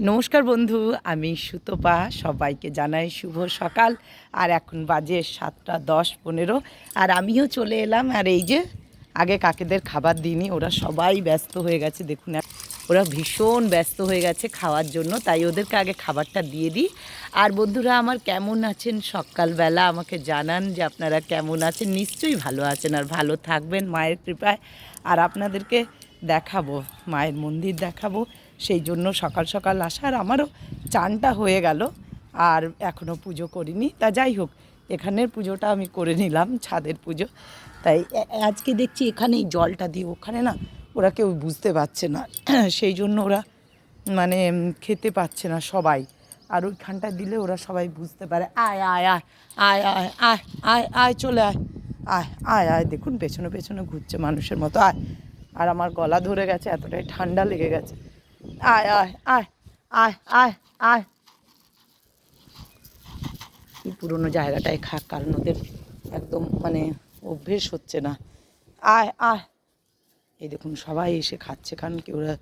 নমস্কার বন্ধু, আমি সুতপা। সবাইকে জানাই শুভ সকাল। আর এখন বাজে সাতটা দশ পনেরো। আর আমিও চলে এলাম। আর এই যে, আগে কাকেদের খাবার দিইনি, ওরা সবাই ব্যস্ত হয়ে গেছে, দেখুন ওরা ভীষণ ব্যস্ত হয়ে গেছে খাওয়ার জন্য, তাই ওদেরকে আগে খাবারটা দিয়ে দিই। আর বন্ধুরা, আমার কেমন আছেন? সকালবেলা আমাকে জানান যে আপনারা কেমন আছেন। নিশ্চয়ই ভালো আছেন আর ভালো থাকবেন মায়ের কৃপায়। আর আপনাদেরকে দেখাবো, মায়ের মন্দির দেখাবো। সেই জন্য সকাল সকাল আসার আমারও চানটা হয়ে গেল, আর এখনও পুজো করিনি। তা যাই হোক, এখানের পুজোটা আমি করে নিলাম, ছাদের পুজো। তাই আজকে দেখছি এখানেই জলটা দিয়ে, ওখানে না ওরা কেউ বুঝতে পারছে না। সেই জন্য ওরা মানে খেতে পাচ্ছে না সবাই। আর ওইখানটা দিলে ওরা সবাই বুঝতে পারে, আয় আয় আয় আয় আয় আয় আয় আয়, চলে আয়। আয় আয় আয়, দেখুন, পেছনে পেছনে ঘুরছে মানুষের মতো। আয় আর আমার গলা ধরে গেছে, এতটাই ঠান্ডা লেগে গেছে। আয় আয় আয় আয় আয় আয়। কি পুরোনো জায়গাটায় খাক, কারণ ওদের একদম মানে অভ্যেস হচ্ছে না। আয় আয়। এই দেখুন, সবাই এসে খাচ্ছে, কারণ কি ওরা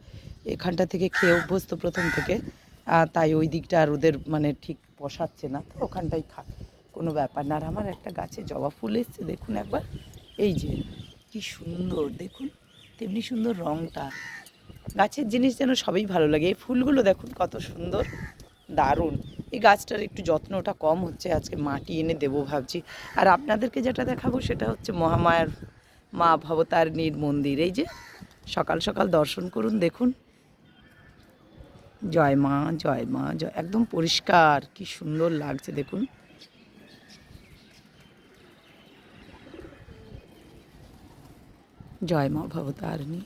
এখানটা থেকে খেয়ে অভ্যস্ত প্রথম থেকে তাই ওই দিকটা আর ওদের মানে ঠিক পোষাচ্ছে না, তো ওখানটাই খাক, কোনো ব্যাপার না। আর আমার একটা গাছে জবা ফুল এসছে, দেখুন একবার। এই যে, কি সুন্দর, দেখুন। তেমনি সুন্দর রঙটা গাছের জিনিস যেন সবই ভালো লাগে। এই ফুলগুলো দেখুন কত সুন্দর, দারুণ। এই গাছটার একটু যত্নটা কম হচ্ছে, আজকে মাটি এনে দেবো ভাবছি। আর আপনাদেরকে যেটা দেখাবো সেটা হচ্ছে মহামায়ার মা ভবতারিণীর মন্দির। এই যে, সকাল সকাল দর্শন করুন, দেখুন। জয় মা জয় মা, জয়। একদম পরিষ্কার, কি সুন্দর লাগছে, দেখুন। জয় মা ভবতারিণী।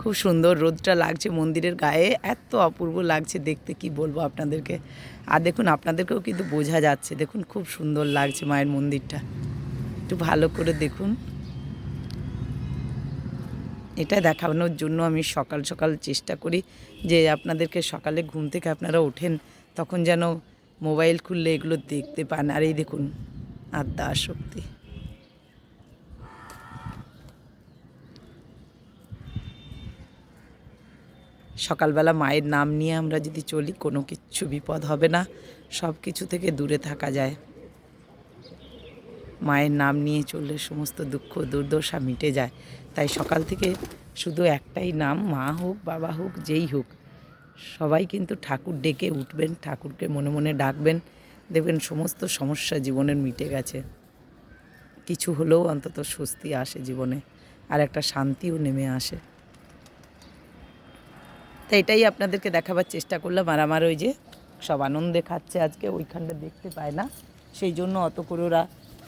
খুব সুন্দর রোদটা লাগছে মন্দিরের গায়ে, এত অপূর্ব লাগছে দেখতে, কি বলব আপনাদেরকে? আর দেখুন, আপনাদেরকেও কিন্তু বোঝা যাচ্ছে, দেখুন খুব সুন্দর লাগছে মায়ের মন্দিরটা। একটু ভালো করে দেখুন। এটা দেখানোর জন্য আমি সকাল সকাল চেষ্টা করি যে আপনাদেরকে সকালে ঘুম থেকে আপনারা ওঠেন, তখন যেন মোবাইল খুললে এগুলো দেখতে পান। আর এই দেখুন, আদ্যা শক্তি সকালবেলা মায়ের নাম নিয়ে আমরা যদি চলি, কোনো কিচ্ছু বিপদ হবে না, সব কিছু থেকে দূরে থাকা যায়। মায়ের নাম নিয়ে চললে সমস্ত দুঃখ, দুর্দশা মিটে যায়। তাই সকাল থেকে শুধু একটাই নাম, মা হোক, বাবা হোক, যেই হোক, সবাই কিন্তু ঠাকুর ডেকে উঠবেন, ঠাকুরকে মনে মনে ডাকবেন। দেখবেন সমস্ত সমস্যা জীবনের মিটে গেছে। কিছু হলেও অন্তত স্বস্তি আসে জীবনে, আর একটা শান্তিও নেমে আসে। তো এটাই আপনাদেরকে দেখাবার চেষ্টা করলাম। আর আমার ওই যে সব আনন্দে খাচ্ছে আজকে, ওইখানটা দেখতে পায় না। সেই জন্য অত করে ওরা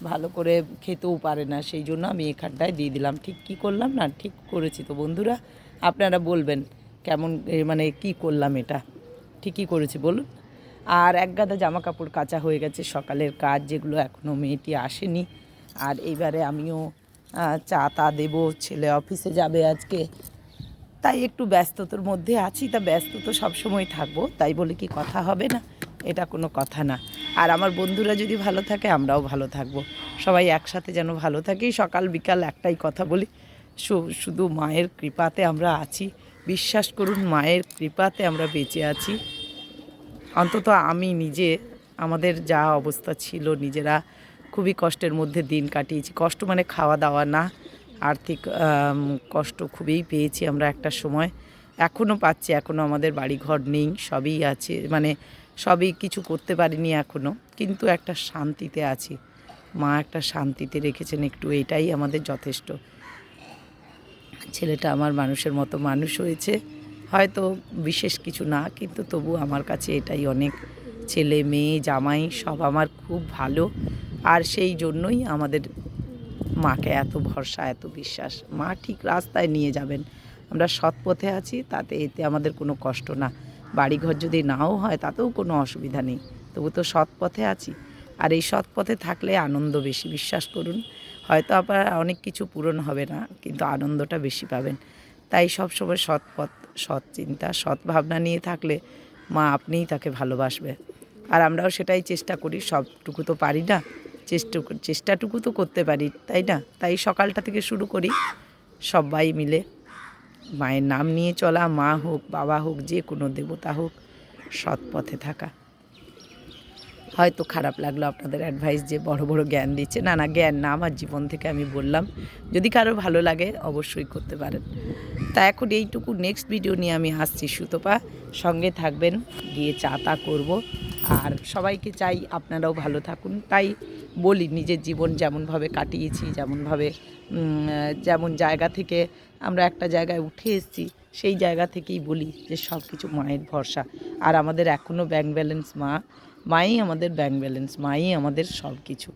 ভালো করে খেতেও পারে না। সেই জন্য আমি এখানটায় দিয়ে দিলাম। ঠিক কি করলাম না, ঠিক করেছি তো বন্ধুরা। আপনারা বলবেন কেমন মানে কি করলাম এটা? ঠিকই করেছি, বলুন। আর এক গাদা জামা কাপড় কাচা হয়ে গেছে সকালের কাজ, যেগুলো এখনও মেয়েটি আসেনি। আর এইবারে আমিও চা তা দেবো। ছেলে অফিসে যাবে আজকে। তাই একটু ব্যস্ততার মধ্যে আছি, তা ব্যস্ত তো সবসময় থাকব, তাই বলে কি কথা হবে না? এটা কোনো কথা না। আর আমার বন্ধুরা যদি ভালো থাকে, আমরাও ভালো থাকব। সবাই একসাথে যেন ভালো থাকি, সকাল বিকাল একটাই কথা বলি শুধু মায়ের কৃপাতে আমরা আছি। বিশ্বাস করুন, মায়ের কৃপাতে আমরা বেঁচে আছি। অন্তত আমি নিজে, আমাদের যা অবস্থা ছিল, নিজেরা খুবই কষ্টের মধ্যে দিন কাটিয়েছি। কষ্ট মানে খাওয়া দাওয়া না। আর্থিক কষ্ট খুবই পেয়েছি আমরা একটা সময়। এখনও পাচ্ছি এখনও আমাদের বাড়িঘর নেই, সবই আছে মানে সবই কিছু করতে পারিনি এখনও কিন্তু একটা শান্তিতে আছি। মা একটা শান্তিতে রেখেছেন একটু, এটাই আমাদের যথেষ্ট। ছেলেটা আমার মানুষের মতো মানুষ হয়েছে, হয়তো বিশেষ কিছু না, কিন্তু তবু আমার কাছে এটাই অনেক। ছেলে, মেয়ে, জামাই, সব আমার খুব ভালো, আর সেই জন্যই আমাদের মাকে এত ভরসা, এত বিশ্বাস। মা ঠিক রাস্তায় নিয়ে যাবেন। আমরা সৎ পথে আছি, তাতে এতে আমাদের কোনো কষ্ট না। বাড়িঘর যদি নাও হয়, তাতেও কোনো অসুবিধা নেই। তবু তো সৎ পথে আছি। আর এই সৎ পথে থাকলে আনন্দ বেশি, বিশ্বাস করুন। হয়তো আপনার অনেক কিছু পূরণ হবে না, কিন্তু আনন্দটা বেশি পাবেন। তাই সবসময় সৎ পথ, সৎ চিন্তা, সৎ ভাবনা নিয়ে থাকলে মা আপনিই তাকে ভালোবাসবে। আর আমরাও সেটাই চেষ্টা করি, সবটুকু তো পারি না। চেষ্টা চেষ্টাটুকু তো করতে পারি, তাই না? তাই সকালটা থেকে শুরু করি সবাই মিলে। মায়ের নাম নিয়ে চলা, মা হোক, বাবা হোক, যে কোনো দেবতা হোক, সৎ পথে থাকা। হয়তো খারাপ লাগল আপনাদের অ্যাডভাইস যে বড় বড় জ্ঞান দিচ্ছে। না না, জ্ঞান না, আমার জীবন থেকে আমি বললাম, যদি কারও ভালো লাগে অবশ্যই করতে পারেন। তা এখন এইটুকু নেক্সট ভিডিও নিয়ে আমি আসছি সুতপা। সঙ্গে থাকবেন, গিয়ে চা তা করব। আর সবাইকে চাই আপনারাও ভালো থাকুন। তাই বলি, নিজের জীবন যেমনভাবে কাটিয়েছি, যেমনভাবে যেমন জায়গা থেকে আমরা একটা জায়গায় উঠে এসেছি, সেই জায়গা থেকেই বলি যে সব কিছু মায়ের ভরসা। আর আমাদের এখনও ব্যাংক ব্যালেন্স মা, মাই আমাদের ব্যাংক ব্যালেন্স মাই আমাদের সব কিছু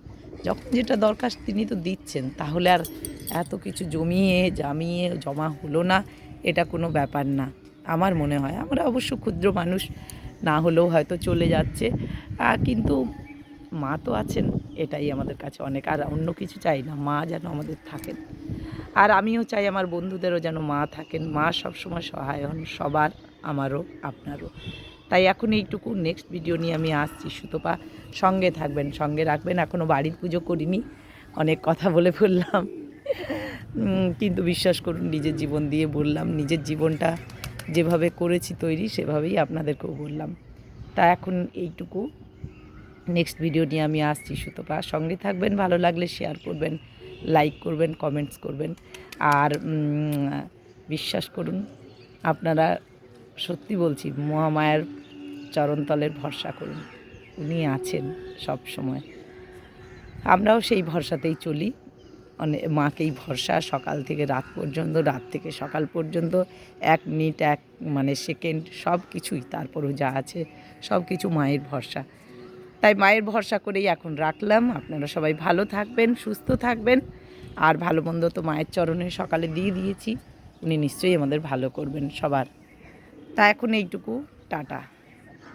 যখন যেটা দরকার তিনি তো দিচ্ছেন, তাহলে আর এত কিছু জমিয়ে, জামিয়ে, জমা হলো না, এটা কোনো ব্যাপার না। আমার মনে হয়, আমরা অবশ্য ক্ষুদ্র মানুষ না হলেও হয়তো চলে যাচ্ছে। কিন্তু মা তো আছেন, এটাই আমাদের কাছে অনেক। আর অন্য কিছু চাই না, মা যেন আমাদের থাকেন। আর আমিও চাই আমার বন্ধুদেরও যেন মা থাকেন। মা সবসময় সহায় হন, সবার, আমারও, আপনারও। তাই এখন এইটুকু নেক্সট ভিডিও নিয়ে আমি আসছি। সুতপা, সঙ্গে থাকবেন, সঙ্গে রাখবেন। এখনও বাড়ির পুজো করিনি, অনেক কথা বলে ফেললাম কিন্তু বিশ্বাস করুন, নিজের জীবন দিয়ে বললাম, নিজের জীবনটা যেভাবে করেছি তৈরি, সেভাবেই আপনাদেরকেও বললাম। তা এখন এইটুকু। নেক্সট ভিডিও নিয়ে আমি আসছি সুতপা। সঙ্গে থাকবেন, ভালো লাগলে শেয়ার করবেন লাইক করবেন কমেন্টস করবেন। আর বিশ্বাস করুন, আপনারা সত্যি বলছি, মহামায়ার চরণতলের ভরসা করুন। উনি আছেন সব সময় আমরাও সেই ভরসাতেই চলি। অনেক মাকেই ভরসা সকাল থেকে রাত পর্যন্ত, রাত থেকে সকাল পর্যন্ত, এক মিনিট, এক মানে সেকেন্ড সব কিছুই তারপরও যা আছে সব কিছু মায়ের ভরসা। তাই মায়ের ভরসা করেই এখন রাখলাম। আপনারা সবাই ভালো থাকবেন, সুস্থ থাকবেন। আর ভালো মন্দ তো মায়ের চরণে সকালে দিয়ে দিয়েছি। উনি নিশ্চয়ই আমাদের ভালো করবেন সবার। তা এখন এইটুকু। টাটা।